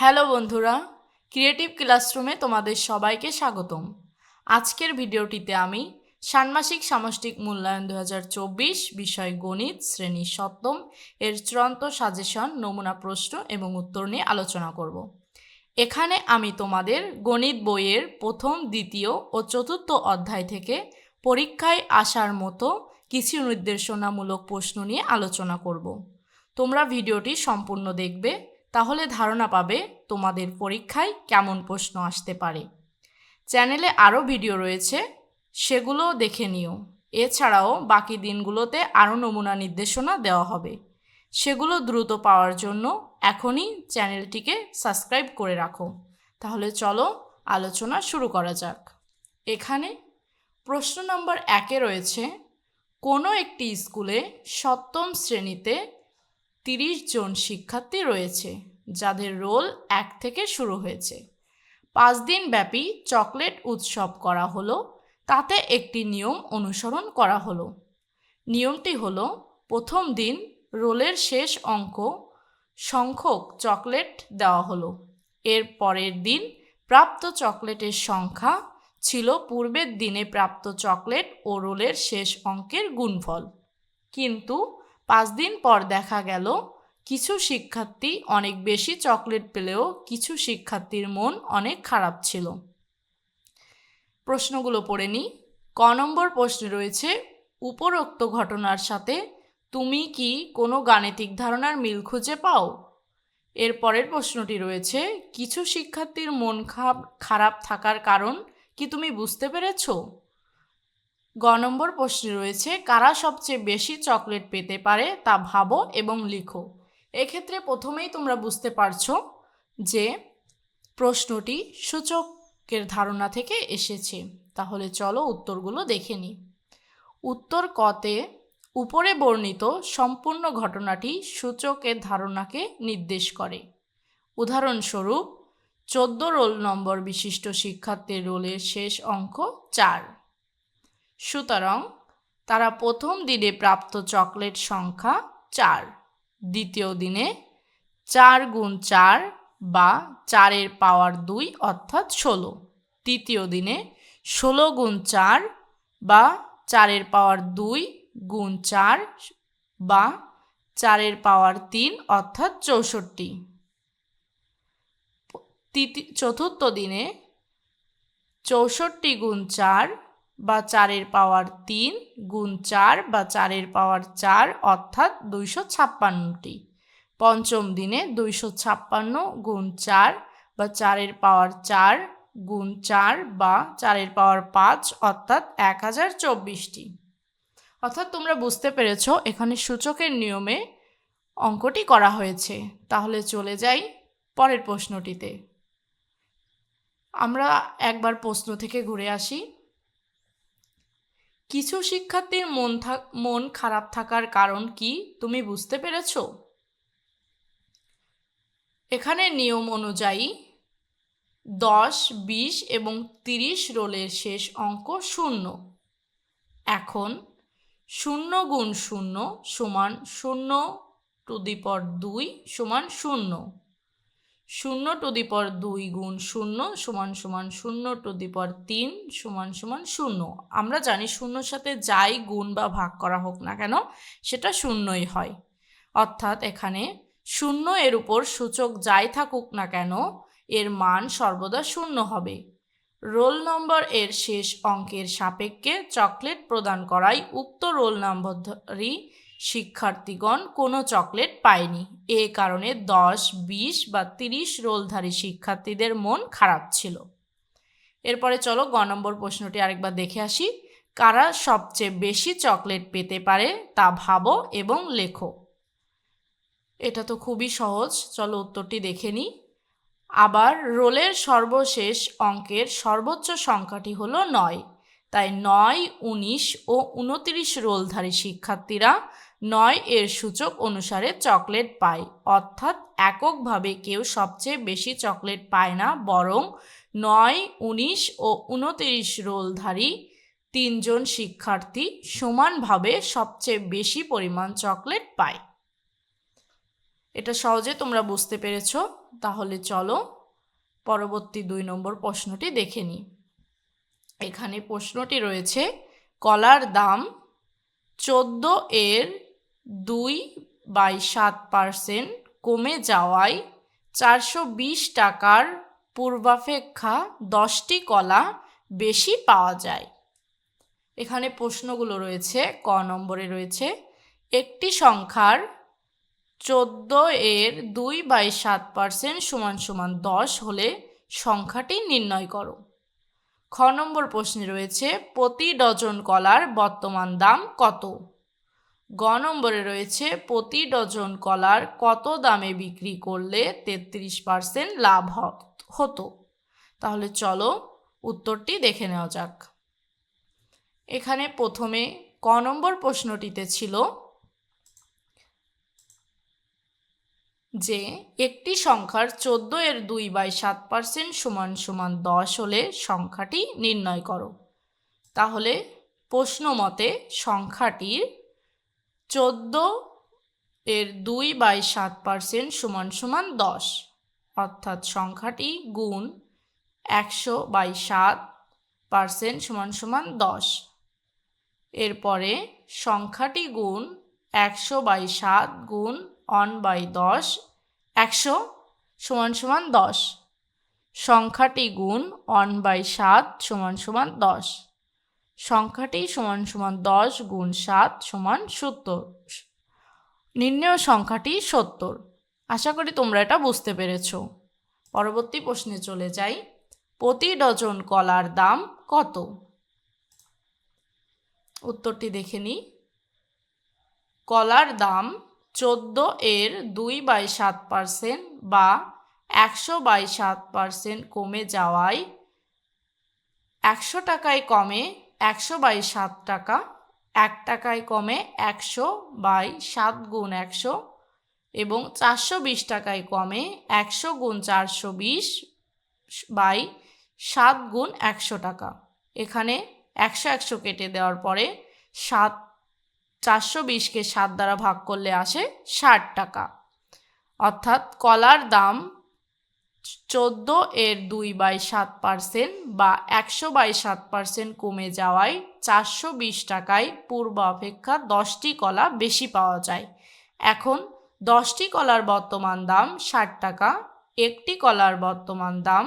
Hello বন্ধুরা creative ক্লাসরুমে তোমাদের সবাইকে স্বাগতম। আজকের ভিডিওটিতে আমি ষান্মাসিক সামষ্টিক মূল্যায়ন দু হাজার চব্বিশ বিষয় গণিত শ্রেণি সপ্তম এর চূড়ান্ত সাজেশন, নমুনা প্রশ্ন এবং উত্তর নিয়ে আলোচনা করব। এখানে আমি তোমাদের গণিত বইয়ের প্রথম, দ্বিতীয় ও চতুর্থ অধ্যায় থেকে পরীক্ষায় আসার মতো কিছু নির্দেশনামূলক প্রশ্ন নিয়ে আলোচনা করব। তোমরা ভিডিওটি সম্পূর্ণ দেখবে তাহলে ধারণা পাবে তোমাদের পরীক্ষায় কেমন প্রশ্ন আসতে পারে। চ্যানেলে আরও ভিডিও রয়েছে সেগুলো দেখে নিও। এছাড়াও বাকি দিনগুলোতে আরও নমুনা নির্দেশনা দেওয়া হবে। সেগুলো দ্রুত পাওয়ার জন্য এখনই চ্যানেলটিকে সাবস্ক্রাইব করে রাখো। তাহলে চলো আলোচনা শুরু করা যাক। এখানে প্রশ্ন নম্বর একে রয়েছে, কোনো একটি স্কুলে সপ্তম শ্রেণীতে তিরিশ জন শিক্ষার্থী রয়েছে, যাদের রোল এক থেকে শুরু হয়েছে। পাঁচ দিন ব্যাপী চকলেট উৎসব করা হলো, তাতে একটি নিয়ম অনুসরণ করা হলো। নিয়মটি হলো, প্রথম দিন রোলের শেষ অঙ্ক সংখ্যক চকলেট দেওয়া হলো। এর পরের দিন প্রাপ্ত চকলেটের সংখ্যা ছিল পূর্বের দিনে প্রাপ্ত চকলেট ও রোলের শেষ অঙ্কের গুণফল। কিন্তু পাঁচ দিন পর দেখা গেল, কিছু শিক্ষার্থী অনেক বেশি চকলেট পেলেও কিছু শিক্ষার্থীর মন অনেক খারাপ ছিল। প্রশ্নগুলো পড়ে নিই। ক নম্বর প্রশ্নে রয়েছে, উপরোক্ত ঘটনার সাথে তুমি কি কোনো গাণিতিক ধারণার মিল খুঁজে পাও? এর পরের প্রশ্নটি রয়েছে, কিছু শিক্ষার্থীর মন খারাপ থাকার কারণ কি তুমি বুঝতে পেরেছ? গ নম্বর প্রশ্নে রয়েছে, কারা সবচেয়ে বেশি চকলেট পেতে পারে তা ভাবো এবং লিখো। এক্ষেত্রে প্রথমেই তোমরা বুঝতে পারছ যে প্রশ্নটি সূচকের ধারণা থেকে এসেছে। তাহলে চলো উত্তরগুলো দেখে নিই। উত্তর কতে উপরে বর্ণিত সম্পূর্ণ ঘটনাটি সূচকের ধারণাকে নির্দেশ করে। উদাহরণস্বরূপ, চোদ্দ রোল নম্বর বিশিষ্ট শিক্ষার্থীর রোলের শেষ অঙ্ক চার। সুতরাং তারা প্রথম দিনে প্রাপ্ত চকলেট সংখ্যা চার। দ্বিতীয় দিনে চার গুণ চার বা চারের পাওয়ার দুই অর্থাৎ ষোলো। তৃতীয় দিনে ষোলো গুণ চার বা চারের পাওয়ার দুই গুণ চার বা চারের পাওয়ার তিন অর্থাৎ চৌষট্টি। চতুর্থ দিনে চৌষট্টি গুণ চার বা চারের পাওয়ার তিন গুণ চার বা চারের পাওয়ার চার অর্থাৎ দুইশো ছাপ্পান্নটি। পঞ্চম দিনে দুইশো ছাপ্পান্ন গুণ চার বা চারের পাওয়ার চার গুণ চার বা চারের পাওয়ার পাঁচ অর্থাৎ এক হাজার চব্বিশটি। অর্থাৎ তোমরা বুঝতে পেরেছ এখানে সূচকের নিয়মে অঙ্কটি করা হয়েছে। তাহলে চলে যাই পরের প্রশ্নটিতে। আমরা একবার প্রশ্ন থেকে ঘুরে আসি। কিছু শিক্ষার্থীর মন মন খারাপ থাকার কারণ কি তুমি বুঝতে পেরেছ? এখানে নিয়ম অনুযায়ী দশ, বিশ এবং তিরিশ রোলের শেষ অঙ্ক শূন্য। এখন শূন্য গুণ শূন্য সমান শূন্য টু দি পর দুই সমান শূন্য। শূন্য টু দি পর দুই গুণ শূন্য সমান সমান শূন্য টু দি পর তিন সমান সমান শূন্য। আমরা জানি শূন্যর সাথে যাই গুণ বা ভাগ করা হোক না কেন, সেটা শূন্যই হয়। অর্থাৎ এখানে শূন্য এর উপর সূচক যাই থাকুক না কেন, এর মান সর্বদা শূন্য হবে। রোল নম্বর এর শেষ অঙ্কের সাপেক্ষে চকলেট প্রদান করায় উক্ত রোল নম্বরধারী শিক্ষার্থীগণ কোনো চকলেট পায়নি। এ কারণে দশ, বিশ বা তিরিশ রোলধারী শিক্ষার্থীদের মন খারাপ ছিল। এরপরে চলো গ নম্বর প্রশ্নটি আরেকবার দেখে আসি। কারা সবচেয়ে বেশি চকলেট পেতে পারে তা ভাবো এবং লেখো। এটা তো খুবই সহজ। চলো উত্তরটি দেখে নিই। আবার রোলের সর্বশেষ অঙ্কের সর্বোচ্চ সংখ্যাটি হলো নয়। তাই নয়, উনিশ ও উনতিরিশ রোলধারী শিক্ষার্থীরা নয় এর সূচক অনুসারে চকলেট পায়। অর্থাৎ এককভাবে কেউ সবচেয়ে বেশি চকলেট পায় না, বরং নয়, উনিশ ও উনতিরিশ রোলধারী তিনজন শিক্ষার্থী সমানভাবে সবচেয়ে বেশি পরিমাণ চকলেট পায়। এটা সহজে তোমরা বুঝতে পেরেছ। তাহলে চলো পরবর্তী দুই নম্বর প্রশ্নটি দেখে নিই। এখানে প্রশ্নটি রয়েছে, কলার দাম চোদ্দ এর দুই বাই সাত পার্সেন্ট কমে যাওয়ায় চারশো বিশ টাকার পূর্বাপেক্ষা দশটি কলা বেশি পাওয়া যায়। এখানে প্রশ্নগুলো রয়েছে, ক নম্বরে রয়েছে, একটি সংখ্যার চোদ্দ এর দুই বাই সাত পার্সেন্ট সমান সমান দশ হলে সংখ্যাটি নির্ণয় করো। খ নম্বর প্রশ্নে রয়েছে, প্রতি ডজন কলার বর্তমান দাম কত? গ নম্বরে রয়েছে, প্রতি ডজন কলার কত দামে বিক্রি করলে তেত্রিশ পার্সেন্ট লাভ হতো? তাহলে চলো উত্তরটি দেখে নেওয়া যাক। এখানে প্রথমে ক নম্বর প্রশ্নটিতে ছিল যে একটি সংখ্যার চোদ্দ এর দুই বাই সাত পার্সেন্ট সমান সমান দশ হলে সংখ্যাটি নির্ণয় করো। তাহলে প্রশ্ন মতে সংখ্যাটির চোদ্দ এর দুই বাই সাত পার্সেন্ট সমান সমান দশ, অর্থাৎ সংখ্যাটি গুণ একশো বাই সাত পার্সেন্ট সমান সমান দশ। এরপরে সংখ্যাটি গুণ একশো বাই সাত গুণ অন বাই দশ, একশো সমান সমান দশ। সংখ্যাটি গুণ অন বাই সাত সমান সমান দশ। সংখ্যাটি সমান সমান দশ গুণ সাত সমান সত্তর। নির্ণয় সংখ্যাটি সত্তর। আশা করি তোমরা এটা বুঝতে পেরেছ। পরবর্তী প্রশ্নে চলে যাই। প্রতি ডজন কলার দাম কত? উত্তরটি দেখে নিই। কলার দাম চোদ্দ এর দুই বাই সাত পার্সেন্ট বা একশো বাই সাত পার্সেন্ট কমে যাওয়ায় একশো টাকায় কমে একশো বাই সাত টাকা, এক টাকায় কমে একশো বাই সাত গুণ একশো এবং চারশো বিশ টাকায় কমে একশো গুণ চারশো বিশ বাই সাত গুণ একশো টাকা। এখানে একশো একশো কেটে দেওয়ার পরে সাত চারশো বিশকে সাত দ্বারা ভাগ করলে আসে ষাট টাকা। অর্থাৎ কলার দাম চোদ্দ এর দুই বাই সাত পার্সেন্ট বা একশো বাই সাত পার্সেন্ট কমে যাওয়ায় চারশো বিশ টাকায় পূর্ব অপেক্ষা দশটি কলা বেশি পাওয়া যায়। এখন দশটি কলার বর্তমান দাম ষাট টাকা, একটি কলার বর্তমান দাম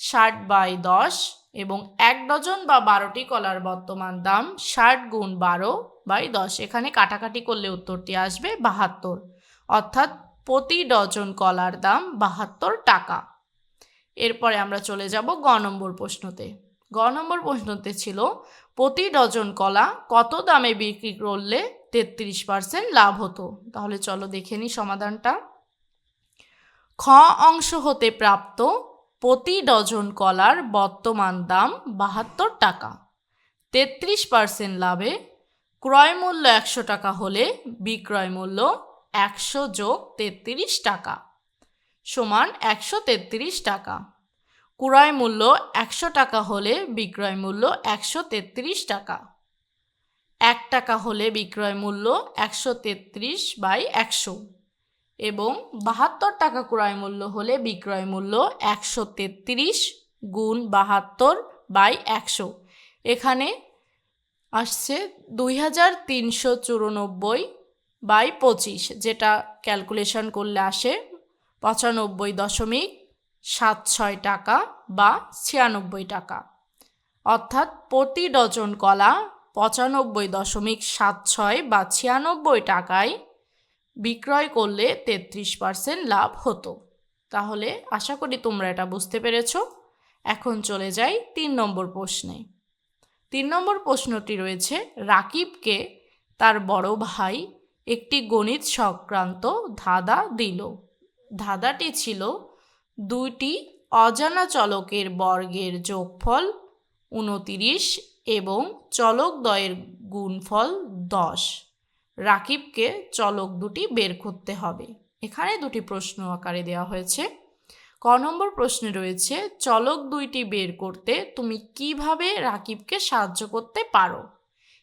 ষাট বাই দশ এবং এক ডজন বা বারোটি কলার বর্তমান দাম ষাট গুণ বারো বাই দশ। এখানে কাটাকাটি করলে উত্তরটি আসবে বাহাত্তর। অর্থাৎ প্রতি ডজন কলার দাম বাহাত্তর টাকা। এরপরে আমরা চলে যাব গ নম্বর প্রশ্নতে। গ নম্বর প্রশ্নতে ছিল, প্রতি ডজন কলা কত দামে বিক্রি করলে তেত্রিশ পার্সেন্ট লাভ হতো? তাহলে চলো দেখে নিই সমাধানটা। খ অংশ হতে প্রাপ্ত প্রতি ডজন কলার বর্তমান দাম বাহাত্তর টাকা। তেত্রিশ পার্সেন্ট লাভে ক্রয় মূল্য একশো টাকা হলে বিক্রয় মূল্য একশো যোগ তেত্রিশ টাকা সমান একশো তেত্রিশ টাকা। ক্রয় মূল্য একশো টাকা হলে বিক্রয় মূল্য একশো তেত্রিশ টাকা। এক টাকা হলে বিক্রয় মূল্য একশো তেত্রিশ বাই একশো। এবং বাহাত্তর টাকা ক্রয় মূল্য হলে বিক্রয় মূল্য একশো তেত্রিশ গুণ বাহাত্তর বাই একশো। এখানে আসছে দুই হাজার তিনশো চুরানব্বই বাই পঁচিশ, যেটা ক্যালকুলেশন করলে আসে পঁচানব্বই দশমিক সাত ছয় টাকা বা ছিয়ানব্বই টাকা। অর্থাৎ প্রতি ডজন কলা পঁচানব্বই দশমিক সাত ছয় বা ছিয়ানব্বই টাকায় বিক্রয় করলে তেত্রিশ পার্সেন্ট লাভ হতো। তাহলে আশা করি তোমরা এটা বুঝতে পেরেছ। এখন চলে যাই তিন নম্বর প্রশ্নে। তিন নম্বর প্রশ্নটি রয়েছে, রাকিবকে তার বড় ভাই একটি গণিত সংক্রান্ত ধাঁধা দিল। ধাঁধাটি ছিল দুইটি অজানা চলকের বর্গের যোগফল উনতিরিশ এবং চলকদ্বয়ের গুণফল দশ। রাকিবকে চলক দুটি বের করতে হবে। এখানে দুটি প্রশ্ন আকারে দেওয়া হয়েছে। ক নম্বর প্রশ্নে রয়েছে, চলক দুইটি বের করতে তুমি কীভাবে রাকিবকে সাহায্য করতে পারো?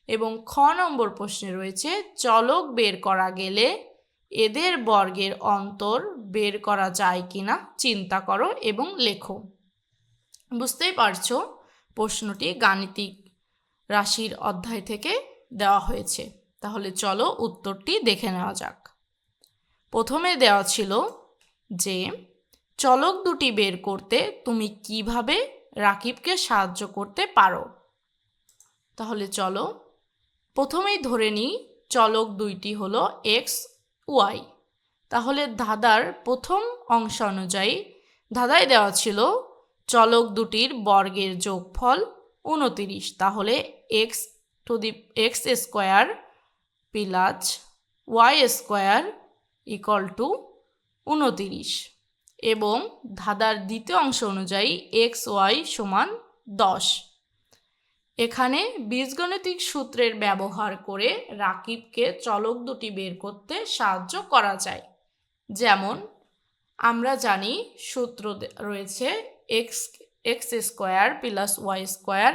এবং খ নম্বর প্রশ্নে রয়েছে, চলক বের করা গেলে এদের বর্গের অন্তর বের করা যায় কিনা চিন্তা করো এবং লেখো। বুঝতেই পারছ প্রশ্নটি গাণিতিক রাশির অধ্যায় থেকে দেওয়া হয়েছে। তাহলে চলো উত্তরটি দেখে নেওয়া যাক। প্রথমে দেওয়া ছিল যে, চলক দুটি বের করতে তুমি কীভাবে রাকিবকে সাহায্য করতে পারো? তাহলে চলো, প্রথমেই ধরে নিই চলক দুইটি হলো এক্স, ওয়াই। তাহলে ধাঁধার প্রথম অংশ অনুযায়ী ধাঁধায় দেওয়া ছিল চলক দুটির বর্গের যোগফল উনতিরিশ। তাহলে x to the, x square plus y square equal to উনতিরিশ এবং ধাঁধার দ্বিতীয় অংশ অনুযায়ী এক্স ওয়াই সমান দশ। এখানে বীজগণিতিক সূত্রের ব্যবহার করে রাকিবকে চলক দুটি বের করতে সাহায্য করা যায়। যেমন, আমরা জানি সূত্র রয়েছে x x square plus y square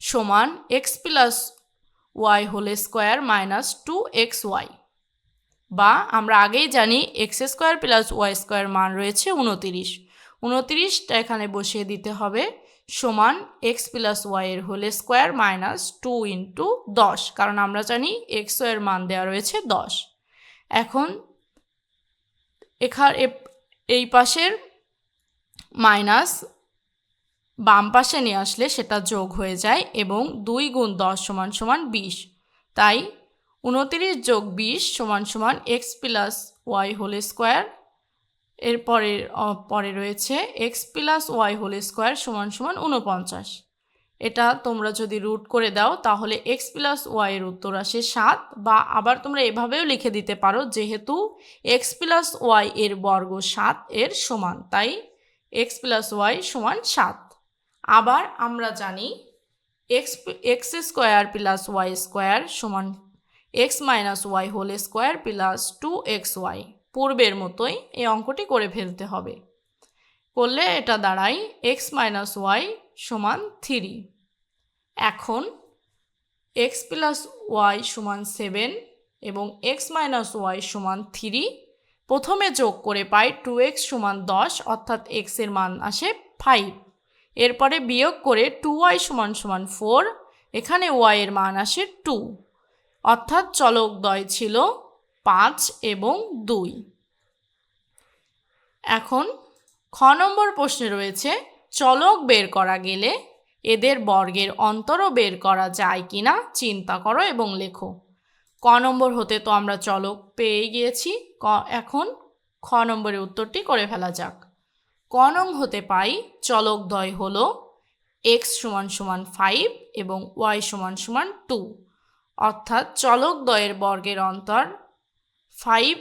সমান x plus y whole square minus two x y বা আমরা আগেই জানি x square plus y square মান রয়েছে উনতিরিশ। উনতিরিশটা এখানে বসিয়ে দিতে হবে সমান এক্স প্লাস ওয়াইয়ের whole square minus two into দশ, কারণ আমরা জানি এক্সের মান দেওয়া রয়েছে দশ। এখন এখান এই পাশের মাইনাস বাম পাশে নিয়ে আসলে সেটা যোগ হয়ে যায় এবং দুই গুণ দশ সমান সমান বিশ। তাই উনতিরিশ যোগ বিশ সমান সমান x plus y whole square এরপরে পরে রয়েছে x plus y whole square সমান সমান উনপঞ্চাশ এটা তোমরা যদি রুট করে দাও তাহলে এক্স প্লাস ওয়াইয়ের উত্তর আসে সাত বা আবার তোমরা এভাবেও লিখে দিতে পারো যেহেতু এক্স প্লাস ওয়াই এর বর্গ সাত এর সমান। তাই এক্স প্লাস ওয়াই সমান সাত। আবার আমরা জানি x x square plus y square সমান x minus y whole square plus two x y পূর্বের মতোই এই অঙ্কটি করে ফেলতে হবে। করলে এটা দাঁড়ায় এক্স মাইনাস ওয়াই সমান থ্রি এখন এক্স প্লাস ওয়াই সমান সেভেন এবং এক্স মাইনাস ওয়াই সমান থ্রি প্রথমে যোগ করে পাই টু এক্স সমান দশ, অর্থাৎ এক্সের মান আসে ফাইভ এরপরে বিয়োগ করে টু ওয়াই সমান সমান ফোর এখানে ওয়াইয়ের মান আসে টু অর্থাৎ চলকদ্বয় ছিল পাঁচ এবং দুই। এখন খ নম্বর প্রশ্নে রয়েছে, চলক বের করা গেলে এদের বর্গের অন্তরও বের করা যায় কি না চিন্তা করো এবং লেখো। ক নম্বর হতে তো আমরা চলক পেয়ে গিয়েছি। ক, এখন খ নম্বরের উত্তরটি করে ফেলা যাক। ক নং হতে পাই চলকদ্বয় হল এক্স সমান সমান ফাইভ এবং ওয়াই সমান সমান টু অর্থাৎ চলকদ্বয়ের বর্গের অন্তর five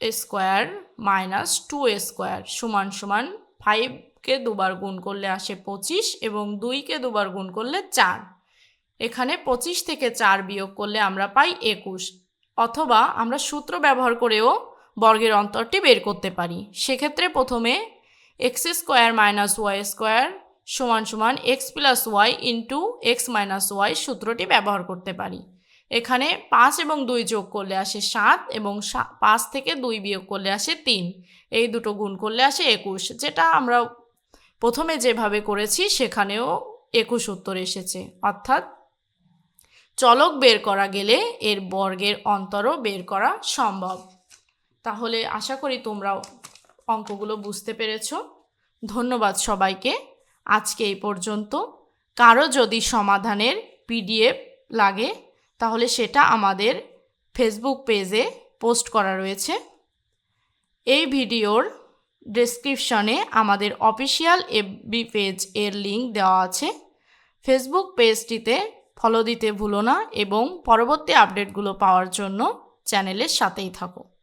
square minus two square সমান সমান ফাইভকে দুবার গুণ করলে আসে পঁচিশ এবং দুইকে দুবার গুণ করলে চার। এখানে পঁচিশ থেকে চার বিয়োগ করলে আমরা পাই একুশ। অথবা আমরা সূত্র ব্যবহার করেও বর্গের অন্তরটি বের করতে পারি। সেক্ষেত্রে প্রথমে x square minus y square সমান সমান x plus y into x minus y সূত্রটি ব্যবহার করতে পারি। এখানে পাঁচ এবং দুই যোগ করলে আসে সাত এবং পাঁচ থেকে দুই বিয়োগ করলে আসে তিন। এই দুটো গুণ করলে আসে একুশ, যেটা আমরা প্রথমে যেভাবে করেছি সেখানেও একুশ উত্তর এসেছে। অর্থাৎ চলক বের করা গেলে এর বর্গের অন্তরও বের করা সম্ভব। তাহলে আশা করি তোমরা অঙ্কগুলো বুঝতে পেরেছ? ধন্যবাদ সবাইকে। আজকে এই পর্যন্ত। কারও যদি সমাধানের পিডিএফ লাগে, তাহলে সেটা আমাদের ফেসবুক পেজে পোস্ট করা রয়েছে। এই ভিডিওর ডেসক্রিপশনে আমাদের অফিসিয়াল এফবি পেজ এর লিঙ্ক দেওয়া আছে। ফেসবুক পেজটিতে ফলো দিতে ভুলো না এবং পরবর্তী আপডেটগুলো পাওয়ার জন্য চ্যানেলের সাথেই থাকো।